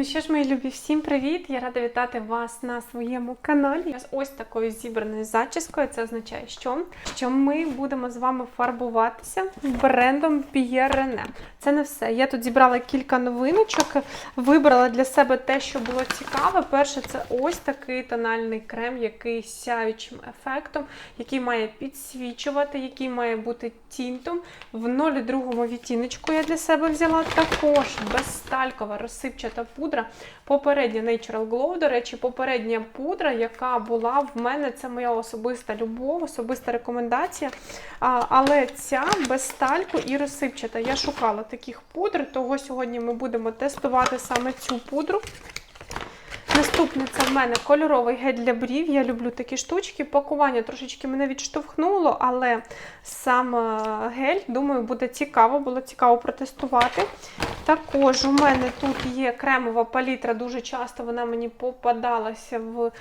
Ну що ж, мої любі, всім привіт! Я рада вітати вас на своєму каналі. З ось такою зібраною зачіскою. Це означає, що, що ми будемо з вами фарбуватися брендом Pierre René. Це не все. Я тут зібрала кілька новиночок, вибрала для себе те, що було цікаве. Перше, це ось такий тональний крем, який з сяючим ефектом, який має підсвічувати, який має бути тінтом. В 0,2 відтіночку я для себе взяла також безсталькова розсипчата пудра. Попередня Natural Glow, до речі, попередня пудра, яка була в мене, це моя особиста любов, особиста рекомендація. А, але ця без стальку і розсипчата. Я шукала таких пудр, того сьогодні ми будемо тестувати саме цю пудру. Наступне це в мене кольоровий гель для брів. Я люблю такі штучки. Пакування трошечки мене відштовхнуло, але сам е, гель, думаю, буде цікаво, було цікаво протестувати. Також у мене тут є кремова палітра, дуже часто вона мені попадалася в е,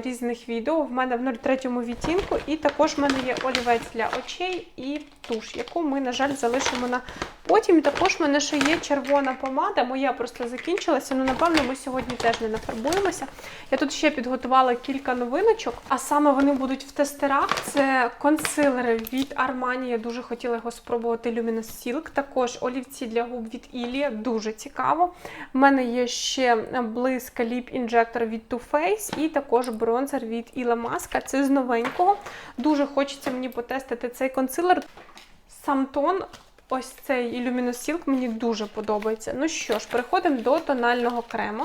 різних відео. В мене в 0,3 відтінку, і також в мене є олівець для очей і туш, яку ми, на жаль, залишимо на потім. Також в мене ще є червона помада, моя просто закінчилася. Ну, напевно, ми сьогодні теж не нафарбуємося. Я тут ще підготувала кілька новиночок, а саме вони будуть в тестерах. Це консилери від Armani. Я дуже хотіла його спробувати Luminous Silk. Також олівці для губ від Ілія. Дуже цікаво. У мене є ще близька ліп інжектор від Too Faced і також бронзер від Ila Maska. Це з новенького. Дуже хочеться мені потестити цей консилер. Сам тон Ось цей Silk мені дуже подобається. Ну що ж, переходимо до тонального крему.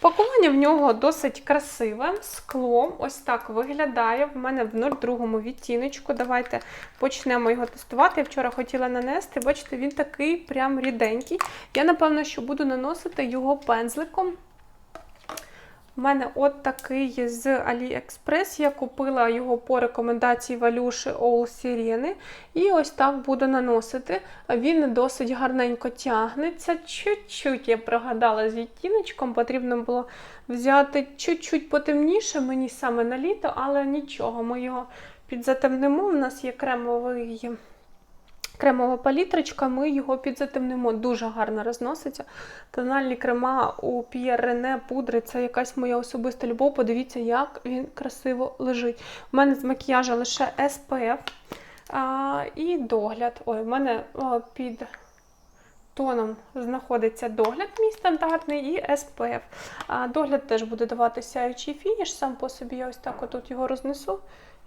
Пакування в нього досить красиве, скло. Ось так виглядає. В мене в 02 відтіночку. Давайте почнемо його тестувати. Я вчора хотіла нанести. Бачите, він такий прям ріденький. Я, напевно, що буду наносити його пензликом. У мене от такий з AliExpress. Я купила його по рекомендації Валюші All Sirene. І ось так буду наносити. Він досить гарненько тягнеться. Чуть-чуть я прогадала з відтіночком. Потрібно було взяти чуть-чуть потемніше, мені саме на літо, але нічого, ми його підзатемнимо. У нас є кремовий. Кремова палітрочка, ми його підзатемнимо, дуже гарно розноситься. Тональні крема у Pierre René пудри це якась моя особиста любов. Подивіться, як він красиво лежить. У мене з макіяжа лише SPF а, і догляд. Ой, у мене а, під тоном знаходиться догляд, мій стандартний, і SPF. Догляд теж буде давати сяючий фініш, сам по собі я ось так отут його рознесу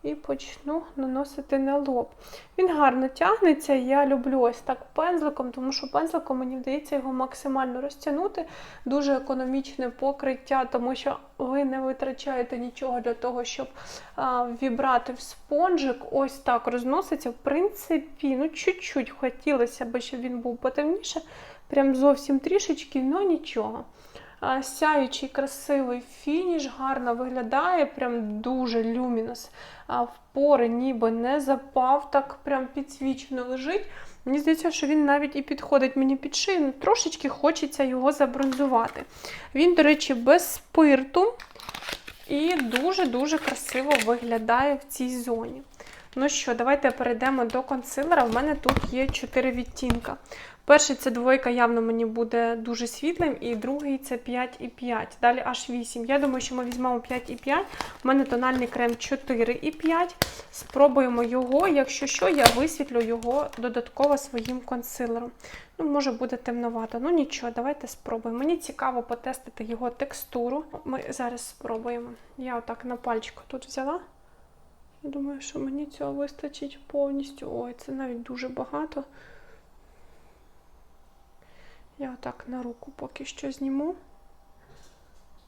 і почну наносити на лоб. Він гарно тягнеться. Я люблю ось так пензликом, тому що пензликом мені вдається його максимально розтягнути. Дуже економічне покриття, тому що ви не витрачаєте нічого для того, щоб а, вібрати в спонжик. Ось так розноситься. В принципі, ну, чуть-чуть хотілося б, щоб він був потемніше. Прям зовсім трішечки, але нічого. Сяючий красивий фініш, гарно виглядає, прям дуже люмінос. Пори ніби не запав, так прям підсвічено лежить. Мені здається, що він навіть і підходить мені під шию, ну, трошечки хочеться його забронзувати. Він, до речі, без спирту і дуже-дуже красиво виглядає в цій зоні. Ну що, давайте перейдемо до консилера. У мене тут є 4 відтінка. Перший це двойка, явно мені буде дуже світлим, і другий це 5,5. Далі аж 8. Я думаю, що ми візьмемо 5,5. У мене тональний крем 4,5. Спробуємо його. Якщо що, я висвітлю його додатково своїм консилером. Ну, може буде темновато. Ну нічого, давайте спробуємо. Мені цікаво потестити його текстуру. Ми зараз спробуємо. Я отак на пальчику тут взяла. Думаю, що мені цього вистачить повністю. Ой, це навіть дуже багато. Я отак на руку поки що зніму.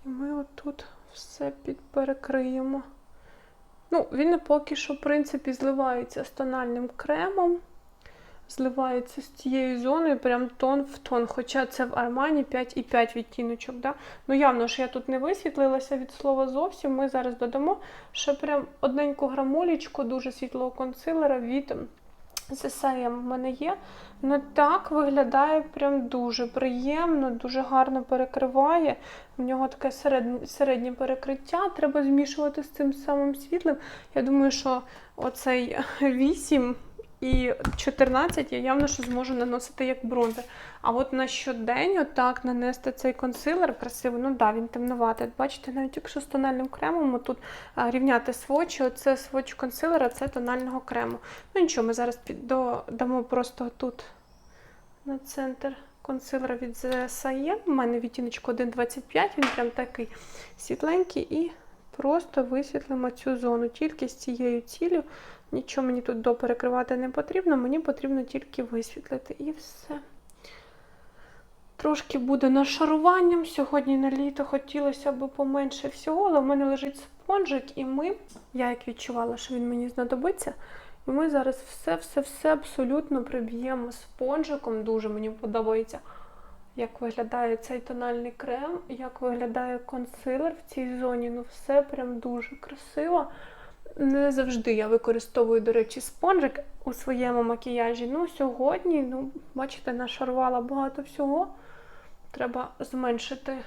І ми отут все підперекриємо. Ну, він поки що, в принципі, зливається з тональним кремом. Зливається з цією зоною, прям тон в тон. Хоча це в Армані 5,5 відтіночок. Да? Ну, явно ж я тут не висвітлилася від слова зовсім. Ми зараз додамо ще прям одненьку грамулечку дуже світлого консилера від Сесеєм в мене є. Ну так виглядає прям дуже приємно, дуже гарно перекриває. В нього таке середнє, середнє перекриття. Треба змішувати з цим самим світлим. Я думаю, що оцей 8 і 14 я явно що зможу наносити як бронзер. А от на щодень отак нанести цей консилер красиво, ну да, він темноватий. От Бачите, навіть якщо з тональним кремом тут рівняти свочі, оце своч консилера, це тонального крему. Ну нічого, ми зараз під, просто тут на центр консилера від ZSAE. У мене відтіночку 1,25, він прям такий світленький і просто висвітлимо цю зону тільки з цією ціллю. Нічого мені тут доперекривати не потрібно, мені потрібно тільки висвітлити і все. Трошки буде нашаруванням. Сьогодні на літо хотілося б поменше всього, але в мене лежить спонжик, і ми, я як відчувала, що він мені знадобиться. І ми зараз все-все-все абсолютно приб'ємо спонжиком. Дуже мені подобається, як виглядає цей тональний крем, як виглядає консилер в цій зоні. Ну, все прям дуже красиво. Не завжди я використовую, до речі, спонжик у своєму макіяжі. Ну, сьогодні, ну, бачите, нашарувала багато всього. Треба зменшити.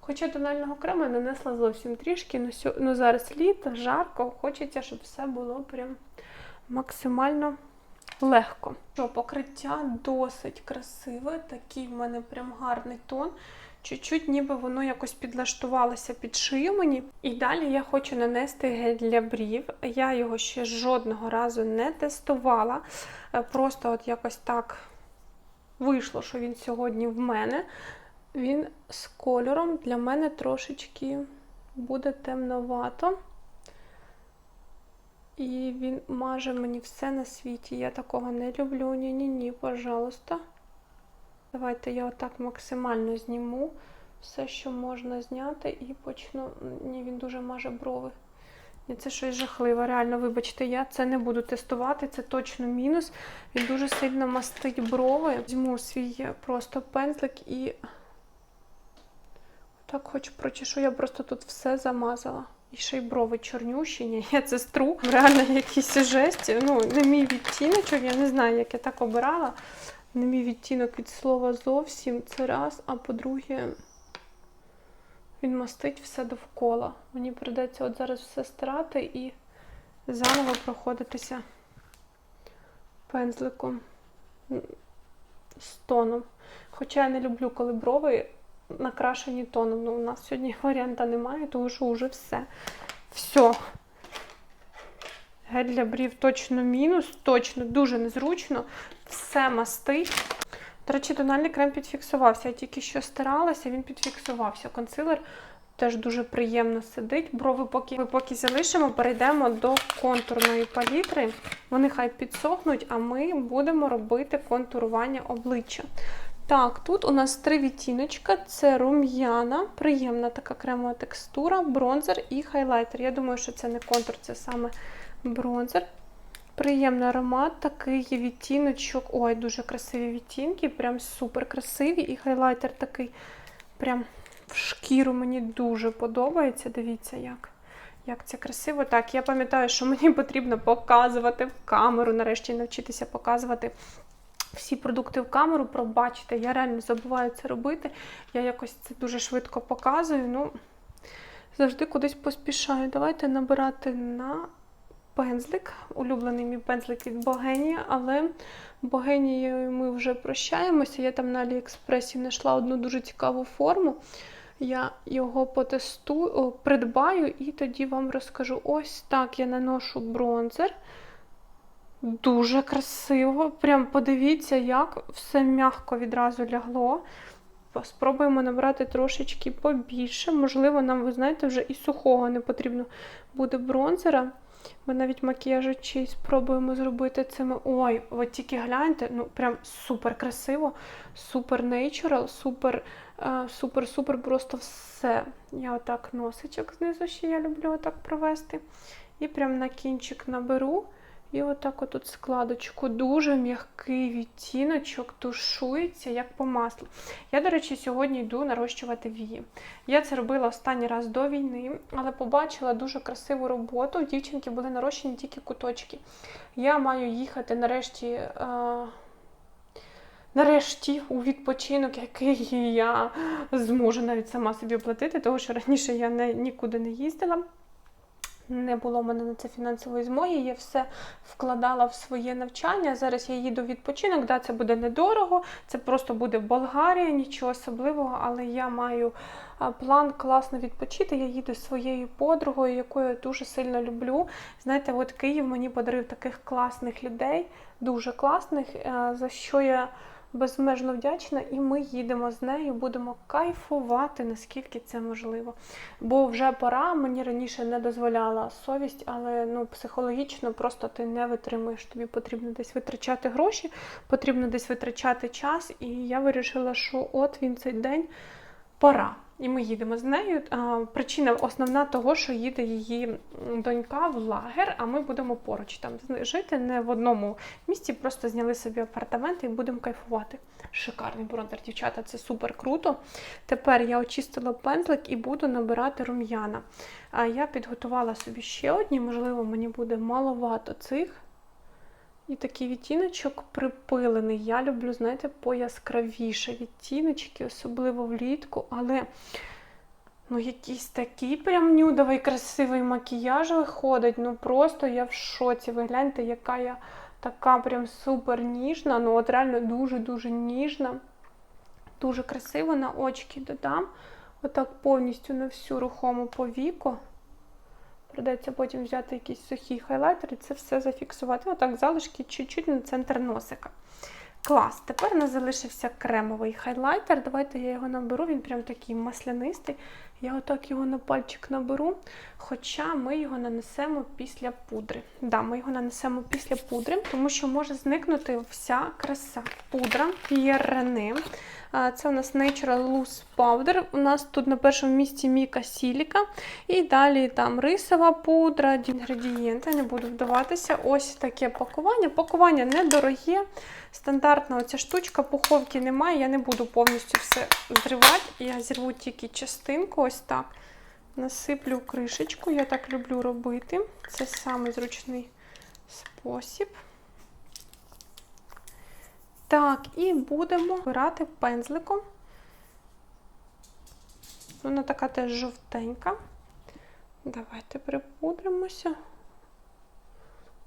Хоча тонального крему я нанесла зовсім трішки, ну, ну зараз літо, жарко, хочеться, щоб все було прям максимально легко. Що, покриття досить красиве, такий в мене прям гарний тон. Чуть-чуть ніби воно якось підлаштувалося під шию мені. І далі я хочу нанести гель для брів. Я його ще жодного разу не тестувала. Е, Просто от якось так вийшло, що він сьогодні в мене. Він з кольором для мене трошечки буде темновато. І він маже мені все на світі. Я такого не люблю. Ні-ні-ні, пожалуйста. Давайте я отак максимально зніму все, що можна зняти, і почну. Ні, він дуже маже брови. Ні, це щось жахливе. Реально, вибачте, я це не буду тестувати, це точно мінус. Він дуже сильно мастить брови. Візьму свій просто пензлик і так хоч прочешу, я просто тут все замазала. І ще й брови чорнющі, ні, я це стру. Реально якісь жесті. Ну, не мій відтіночок, я не знаю, як я так обирала. Не мій відтінок від слова зовсім. Це раз, а по-друге, він мастить все довкола. Мені прийдеться от зараз все стирати і заново проходитися пензликом з тоном. Хоча я не люблю, коли брови накрашені тоном. Ну, у нас сьогодні варіанта немає, тому що вже все. Все. Гель для брів точно мінус, точно дуже незручно. Все мастить. До речі, тональний крем підфіксувався. Я тільки що старалася, він підфіксувався. Консилер теж дуже приємно сидить. Брови поки ми поки залишимо, перейдемо до контурної палітри. Вони хай підсохнуть, а ми будемо робити контурування обличчя. Так, тут у нас три відтіночка: це рум'яна, приємна така кремова текстура, бронзер і хайлайтер. Я думаю, що це не контур, це саме бронзер. Приємний аромат, такий є відтіночок. Ой, дуже красиві відтінки, прям супер красиві. І хайлайтер такий прям в шкіру мені дуже подобається. Дивіться, як. Як це красиво. Так, я пам'ятаю, що мені потрібно показувати в камеру, нарешті навчитися показувати всі продукти в камеру. Пробачте, я реально забуваю це робити. Я якось це дуже швидко показую. Ну, завжди кудись поспішаю. Давайте набирати на пензлик, улюблений мій пензлик від Богенії, але Богенією ми вже прощаємося. Я там на Аліекспресі знайшла одну дуже цікаву форму. Я його потестую, придбаю і тоді вам розкажу. Ось так я наношу бронзер. Дуже красиво. Прям подивіться, як все м'яко відразу лягло. Спробуємо набрати трошечки побільше. Можливо, нам, ви знаєте, вже і сухого не потрібно буде бронзера. Ми навіть макіяжі спробуємо зробити цими. Ой, от тільки гляньте, ну прям супер красиво, супер нейчурал, супер, е, супер, супер, просто все. Я отак носичок знизу ще я люблю отак провести. І прям на кінчик наберу. І отак отут складочку. Дуже м'який відтіночок, тушується, як по маслу. Я, до речі, сьогодні йду нарощувати вії. Я це робила останній раз до війни, але побачила дуже красиву роботу. Дівчинки були нарощені тільки куточки. Я маю їхати нарешті. Е- Нарешті у відпочинок, який я зможу навіть сама собі оплатити, тому що раніше я не, нікуди не їздила. Не було в мене на це фінансової змоги. Я все вкладала в своє навчання. Зараз я їду в відпочинок. Да, це буде недорого, це просто буде Болгарія, нічого особливого, але я маю план класно відпочити. Я їду зі своєю подругою, яку я дуже сильно люблю. Знаєте, от Київ мені подарив таких класних людей, дуже класних, е, за що я безмежно вдячна, і ми їдемо з нею, будемо кайфувати, наскільки це можливо. Бо вже пора, мені раніше не дозволяла совість, але ну, психологічно просто ти не витримуєш. Тобі потрібно десь витрачати гроші, потрібно десь витрачати час. І я вирішила, що от він цей день пора. І ми їдемо з нею. Причина основна того, що їде її донька в лагер, а ми будемо поруч там жити не в одному місці, просто зняли собі апартаменти і будемо кайфувати. Шикарний бронзер, дівчата, це супер круто. Тепер я очистила пензлик і буду набирати рум'яна. А я підготувала собі ще одні, можливо, мені буде маловато цих. І такий відтіночок припилений. Я люблю, знаєте, пояскравіше відтіночки, особливо влітку, але ну, якийсь такий прям нюдовий, красивий макіяж виходить. Ну просто я в шоці. Ви гляньте, яка я така прям супер ніжна. Ну, от реально дуже-дуже ніжна. Дуже красиво на очки додам. Отак повністю на всю рухому повіку. Придеться потім взяти якийсь сухий хайлайтер і це все зафіксувати. Отак залишки чуть-чуть на центр носика. Клас. Тепер у нас залишився кремовий хайлайтер. Давайте я його наберу, він прям такий маслянистий. Я отак його на пальчик наберу, хоча ми його нанесемо після пудри. Да, ми його нанесемо після пудри, тому що може зникнути вся краса. Пудра Pierre Це у нас Natural Loose Powder. У нас тут на першому місці Міка Сіліка. І далі там рисова пудра, інгредієнти. Не буду вдаватися. Ось таке пакування. Пакування недороге. Стандартна оця штучка, пуховки немає. Я не буду повністю все зривати. Я зірву тільки частинку. Ось так. Насиплю кришечку. Я так люблю робити. Це самий спосіб. Так, і будемо вбирати пензликом. Вона така теж жовтенька. Давайте припудримося.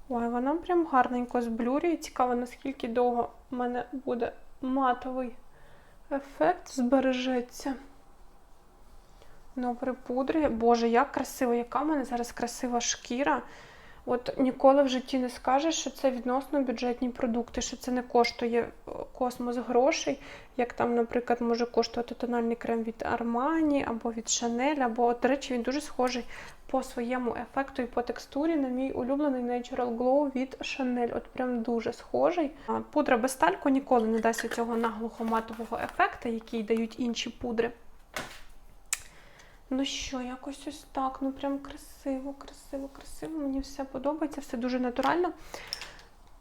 Ой, вона прям гарненько зблюрює. Цікаво, наскільки довго в мене буде матовий ефект збережеться. Ну, припудрює. Боже, як красиво, яка в мене зараз красива шкіра. От ніколи в житті не скажеш, що це відносно бюджетні продукти, що це не коштує е, космос грошей, як там, наприклад, може коштувати тональний крем від Armani або від Chanel, або, до речі, він дуже схожий по своєму ефекту і по текстурі на мій улюблений Natural Glow від Chanel. От прям дуже схожий. Пудра без тальку ніколи не дасть цього наглухо матового ефекту, який дають інші пудри. Ну що, якось ось так. Ну прям красиво, красиво, красиво. Мені все подобається, все дуже натурально.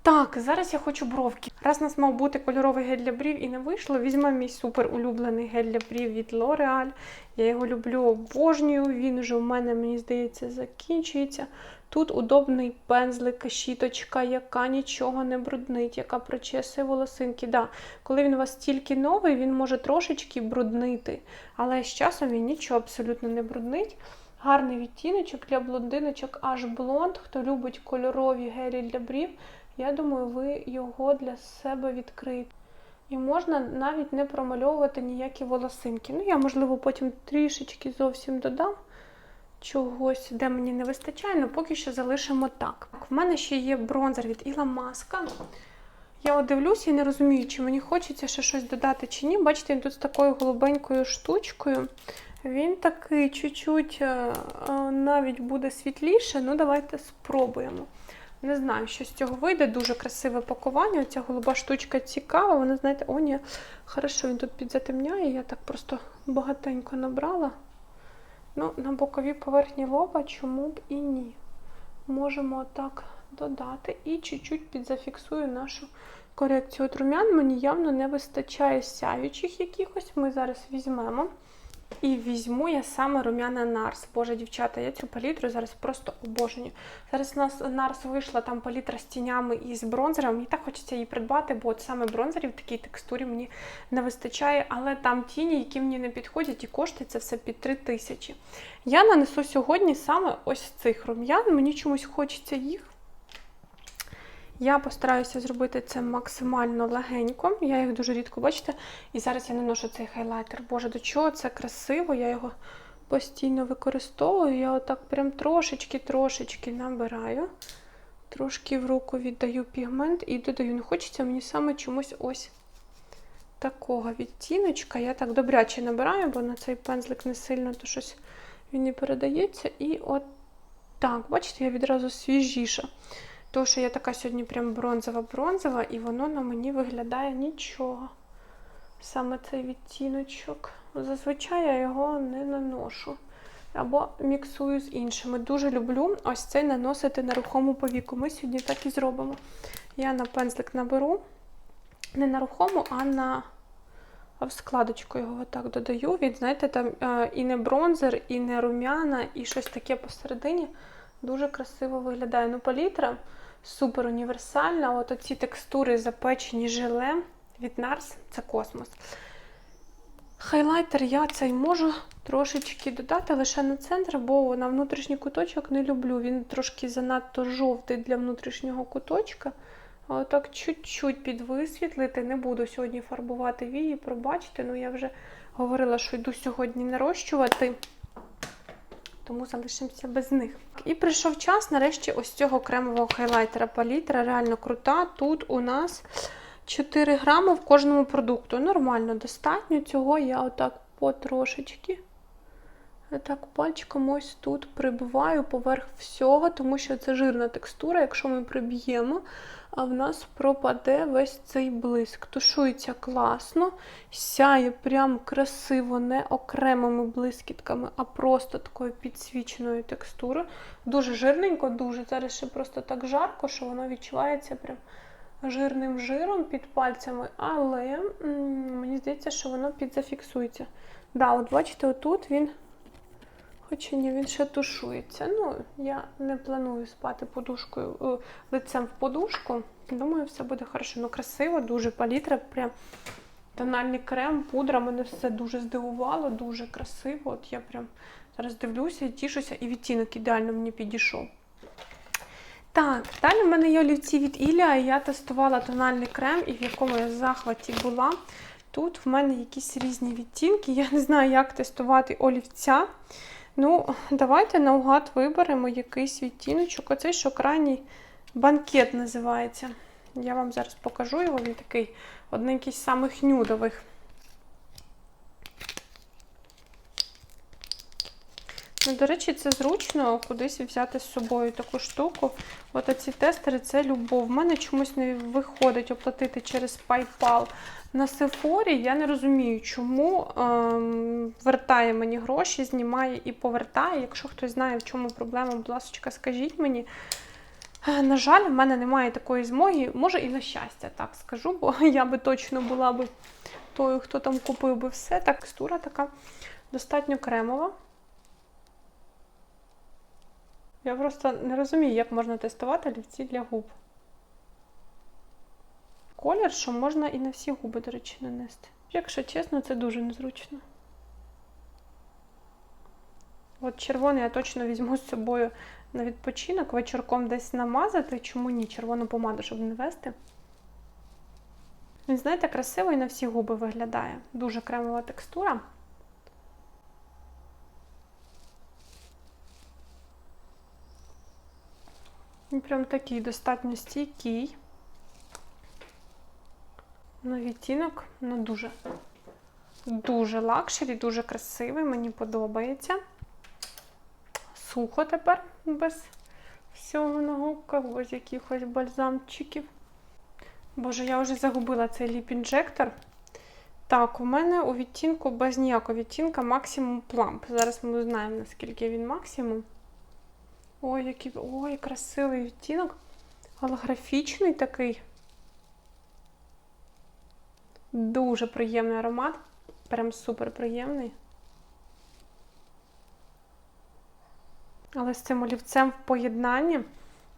Так, зараз я хочу бровки. Раз у нас мав бути кольоровий гель для брів і не вийшло, візьмемо мій супер улюблений гель для брів від L'Oreal. Я його люблю, обожнюю. Він вже у мене, мені здається, закінчується. Тут удобний пензлик, щіточка, яка нічого не бруднить, яка прочесує волосинки. Да, Коли він у вас тільки новий, він може трошечки бруднити, але з часом він нічого абсолютно не бруднить. Гарний відтіночок для блондиночок аж блонд. Хто любить кольорові гелі для брів, я думаю, ви його для себе відкриєте. І можна навіть не промальовувати ніякі волосинки. Ну, я, можливо, потім трішечки зовсім додам чогось, де мені не вистачає, але поки що залишимо так. В мене ще є бронзер від Іла Маска. Я дивлюся і не розумію, чи мені хочеться ще щось додати чи ні. Бачите, він тут з такою голубенькою штучкою. Він такий чуть-чуть е, е, навіть буде світліше. Ну, давайте спробуємо. Не знаю, що з цього вийде. Дуже красиве пакування. Оця голуба штучка цікава. Вона, знаєте, о, ні, хорошо, він тут підзатемняє. Я так просто багатенько набрала. Ну, на бокові поверхні лоба чому б і ні. Можемо так додати і чуть-чуть підзафіксую нашу корекцію. От рум'ян мені явно не вистачає сяючих якихось. Ми зараз візьмемо І візьму я саме рум'яна Нарс. Боже, дівчата, я цю палітру зараз просто обожнюю. Зараз у нас Нарс вийшла там палітра з тінями і з бронзером. Мені так хочеться її придбати, бо от саме бронзерів такій текстурі мені не вистачає. Але там тіні, які мені не підходять, і коштує це все під 3 тисячі. Я нанесу сьогодні саме ось цих рум'ян. Мені чомусь хочеться їх. Я постараюся зробити це максимально легенько. Я їх дуже рідко бачите. І зараз я наношу цей хайлайтер. Боже, до чого це красиво? Я його постійно використовую. Я отак прям трошечки-трошечки набираю. Трошки в руку віддаю пігмент і додаю. Не хочеться мені саме чомусь ось такого відтіночка. Я так добряче набираю, бо на цей пензлик не сильно то щось він не передається. І от так, бачите, я відразу свіжіша. Тому що я така сьогодні прям бронзова-бронзова, і воно на мені виглядає нічого. Саме цей відтіночок. Зазвичай я його не наношу. Або міксую з іншими. Дуже люблю ось цей наносити на рухому повіку. Ми сьогодні так і зробимо. Я на пензлик наберу не на рухому, а на в складочку його отак додаю. Він, знаєте, там е, і не бронзер, і не рум'яна, і щось таке посередині. Дуже красиво виглядає. Ну, палітра супер універсальна. От оці текстури запечені желе від Nars це космос. Хайлайтер я цей можу трошечки додати лише на центр, бо на внутрішній куточок не люблю. Він трошки занадто жовтий для внутрішнього куточка. Отак чуть-чуть підвисвітлити. Не буду сьогодні фарбувати вії, пробачте. Ну я вже говорила, що йду сьогодні нарощувати тому залишимося без них. І прийшов час, нарешті, ось цього кремового хайлайтера. Палітра реально крута. Тут у нас 4 грами в кожному продукту. Нормально, достатньо цього я отак потрошечки. Так, пальчиком ось тут прибиваю поверх всього, тому що це жирна текстура. Якщо ми приб'ємо, а в нас пропаде весь цей блиск. Тушується класно, сяє прям красиво, не окремими блискітками, а просто такою підсвіченою текстурою. Дуже жирненько, дуже. Зараз ще просто так жарко, що воно відчувається прям жирним жиром під пальцями, але м мені здається, що воно підзафіксується. Да, от бачите, отут він. Хоча ні, він ще тушується. Ну, я не планую спати подушкою лицем в подушку. Думаю, все буде хорошо. Ну, красиво, дуже палітра. Прям тональний крем, пудра. Мене все дуже здивувало, дуже красиво. От я прям зараз дивлюся і тішуся, і відтінок ідеально мені підійшов. Так, далі в мене є олівці від Ілля, і я тестувала тональний крем, і в якому я захваті була. Тут в мене якісь різні відтінки. Я не знаю, як тестувати олівця. Ну, давайте наугад виберемо якийсь відтіночок. Оцей що крайній банкет називається. Я вам зараз покажу його, він такий одненький з самих нюдових. Ну, До речі, це зручно кудись взяти з собою таку штуку. От оці тестери це любов. В мене чомусь не виходить оплатити через PayPal на Сефорі. Я не розумію, чому ем, вертає мені гроші, знімає і повертає. Якщо хтось знає, в чому проблема, будь ласка, скажіть мені. Е, На жаль, в мене немає такої змоги, може і на щастя, так скажу, бо я би точно була б тою, хто там купив би все. Текстура така достатньо кремова. Я просто не розумію, як можна тестувати олівці для губ. Колір, що можна і на всі губи, до речі, нанести. Якщо чесно, це дуже незручно. От червоний я точно візьму з собою на відпочинок, вечірком десь намазати. Чому ні? Червону помаду, щоб не вести. Він, знаєте, красиво і на всі губи виглядає. Дуже кремова текстура. Він прям такий достатньо стійкий. Ну, відтінок, ну дуже, дуже лакшері, дуже красивий, мені подобається. Сухо тепер без всього на губках, ось якихось бальзамчиків. Боже, я вже загубила цей ліп-інжектор. Так, у мене у відтінку без ніякого відтінка максимум пламп. Зараз ми знаємо, наскільки він максимум. Ой, який ой, красивий відтінок. Голографічний такий. Дуже приємний аромат. Прям супер приємний. Але з цим олівцем в поєднанні.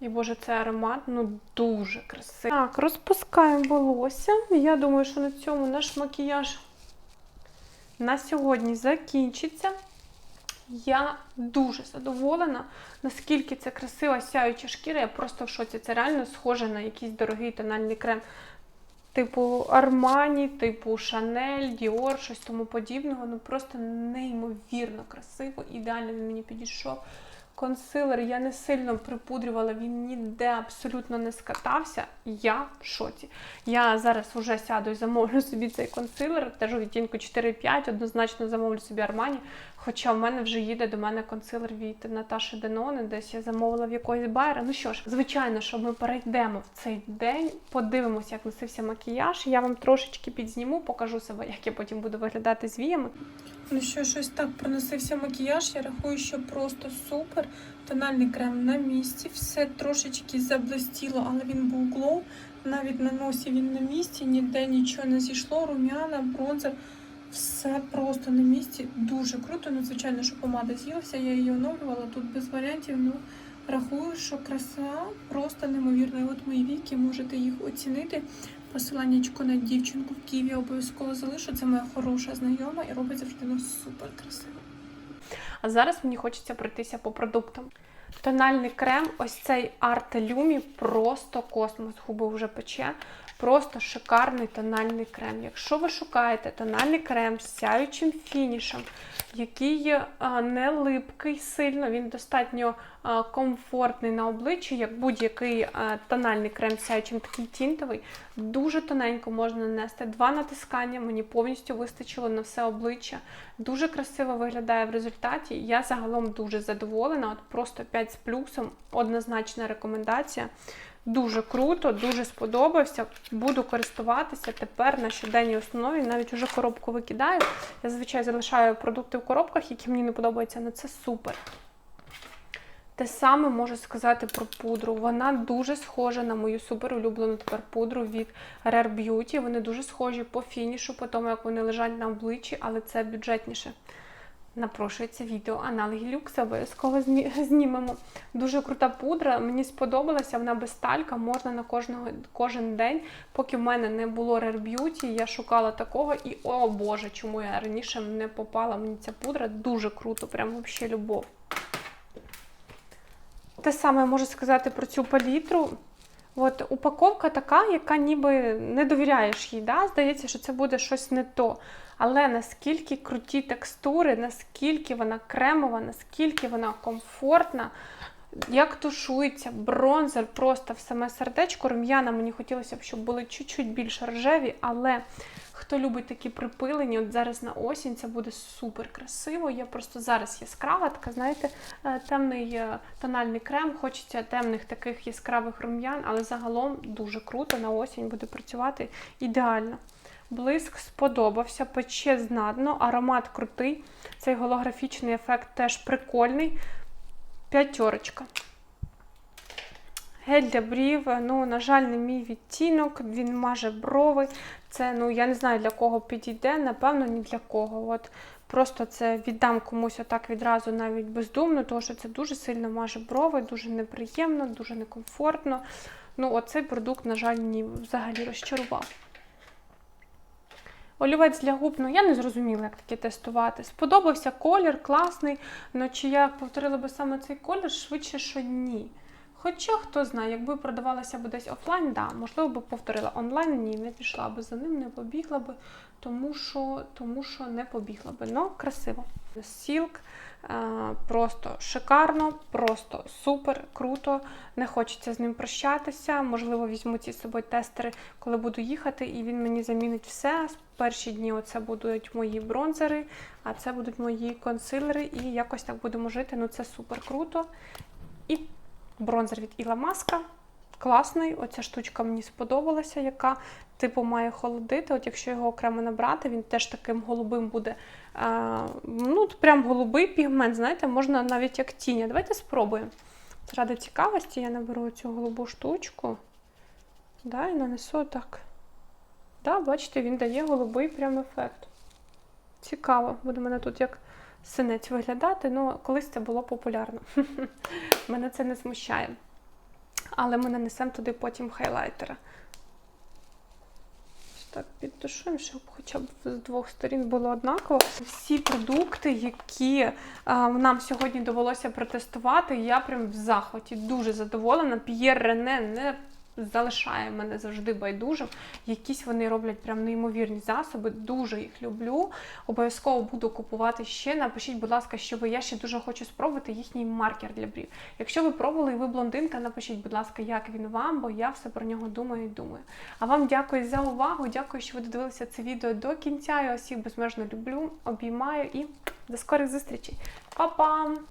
І боже, це аромат, ну дуже красивий. Так, розпускаємо волосся. Я думаю, що на цьому наш макіяж на сьогодні закінчиться. Я дуже задоволена, наскільки це красива сяюча шкіра. Я просто в шоці. Це реально схоже на якийсь дорогий тональний крем Типу Армані, типу Шанель, Діор, щось тому подібного. Ну просто неймовірно красиво. Ідеально він мені підійшов. Консилер я не сильно припудрювала, він ніде абсолютно не скатався. Я в шоці. Я зараз вже сяду і замовлю собі цей консилер, теж у відтінку 4,5, однозначно замовлю собі Армані. Хоча в мене вже їде до мене консилер від Наташі Денони, десь я замовила в якоїсь байера. Ну що ж, звичайно, що ми перейдемо в цей день, подивимося, як носився макіяж. Я вам трошечки підзніму, покажу себе, як я потім буду виглядати з віями. Ну що, щось так проносився макіяж. Я рахую, що просто супер. Тональний крем на місці, все трошечки заблистіло, але він був глоу. Навіть на носі він на місці, ніде нічого не зійшло, рум'яна, бронзер. Все просто на місці. Дуже круто. Ну, звичайно, що помада з'їлася, я її оновлювала тут без варіантів. Ну, рахую, що краса просто неймовірна. І от мої віки, можете їх оцінити. Посиланнячко на дівчинку в Києві обов'язково залишу. Це моя хороша знайома і робить завжди ну, супер красиво. А зараз мені хочеться пройтися по продуктам. Тональний крем, ось цей Arte Lumi, просто космос, губи вже пече. Просто шикарний тональний крем. Якщо ви шукаєте тональний крем з сяючим фінішем, який не липкий сильно, він достатньо комфортний на обличчі, як будь-який тональний крем з сяючим, такий тінтовий, дуже тоненько можна нанести. Два натискання мені повністю вистачило на все обличчя. Дуже красиво виглядає в результаті. Я загалом дуже задоволена. От просто 5 з плюсом, однозначна рекомендація. Дуже круто, дуже сподобався. Буду користуватися тепер на щоденній основі. Навіть уже коробку викидаю. Я зазвичай залишаю продукти в коробках, які мені не подобаються, але це супер. Те саме можу сказати про пудру. Вона дуже схожа на мою супер улюблену тепер пудру від Rare Beauty. Вони дуже схожі по фінішу, по тому, як вони лежать на обличчі, але це бюджетніше. Напрошується відео аналоги люкса, обов'язково знімемо. Дуже крута пудра, мені сподобалася, вона без талька, можна на кожного, кожен день. Поки в мене не було Rare Beauty, я шукала такого і, о Боже, чому я раніше не попала, мені ця пудра дуже круто, прям взагалі любов. Те саме можу сказати про цю палітру. От упаковка така, яка ніби не довіряєш їй. Да? Здається, що це буде щось не то. Але наскільки круті текстури, наскільки вона кремова, наскільки вона комфортна, як тушується, бронзер просто в саме сердечко. Рум'яна мені хотілося б, щоб були чуть-чуть більш рожеві, але хто любить такі припилені, от зараз на осінь це буде супер красиво. Я просто зараз яскрава, така, знаєте, темний тональний крем, хочеться темних таких яскравих рум'ян, але загалом дуже круто на осінь буде працювати ідеально. Блиск сподобався, пече знатно, аромат крутий. Цей голографічний ефект теж прикольний. П'ятерочка. Гель для брів, ну, на жаль, не мій відтінок, він маже брови. Це, ну, я не знаю, для кого підійде, напевно, ні для кого. От Просто це віддам комусь отак відразу навіть бездумно, тому що це дуже сильно маже брови, дуже неприємно, дуже некомфортно. Ну, оцей продукт, на жаль, ні, взагалі розчарував. Олівець для губ, ну я не зрозуміла, як таке тестувати. Сподобався колір, класний. Ну чи я повторила би саме цей колір, швидше, що ні. Хоча, хто знає, якби продавалася б десь офлайн, да, можливо, би повторила онлайн, ні, не пішла би за ним, не побігла би, тому що тому що не побігла би. Ну, красиво. Сілк просто шикарно, просто супер, круто. Не хочеться з ним прощатися. Можливо, візьму ці з собою тестери, коли буду їхати, і він мені замінить все. Перші дні це будуть мої бронзери, а це будуть мої консилери, і якось так будемо жити. Ну це супер круто. І бронзер від Іла Маска. Класний, оця штучка мені сподобалася, яка типу має холодити. От якщо його окремо набрати, він теж таким голубим буде. А, ну, прям голубий пігмент, знаєте, можна навіть як тіня. Давайте спробуємо. Ради цікавості я наберу цю голубу штучку. Да, і нанесу так. Да, Бачите, він дає голубий прям ефект. Цікаво, буде мене тут як синець виглядати. Ну, колись це було популярно. Мене це не смущає. Але ми нанесемо туди потім хайлайтера. Так, підтушуємо, щоб хоча б з двох сторін було однаково. Всі продукти, які а, нам сьогодні довелося протестувати, я прям в захваті дуже задоволена. П'єр Рене не залишає мене завжди байдужим. Якісь вони роблять прям неймовірні засоби. Дуже їх люблю. Обов'язково буду купувати ще. Напишіть, будь ласка, що ви. Я ще дуже хочу спробувати їхній маркер для брів. Якщо ви пробували і ви блондинка, напишіть, будь ласка, як він вам, бо я все про нього думаю і думаю. А вам дякую за увагу. Дякую, що ви додивилися це відео до кінця. Я всіх безмежно люблю, обіймаю і до скорих зустрічей. Па-пам!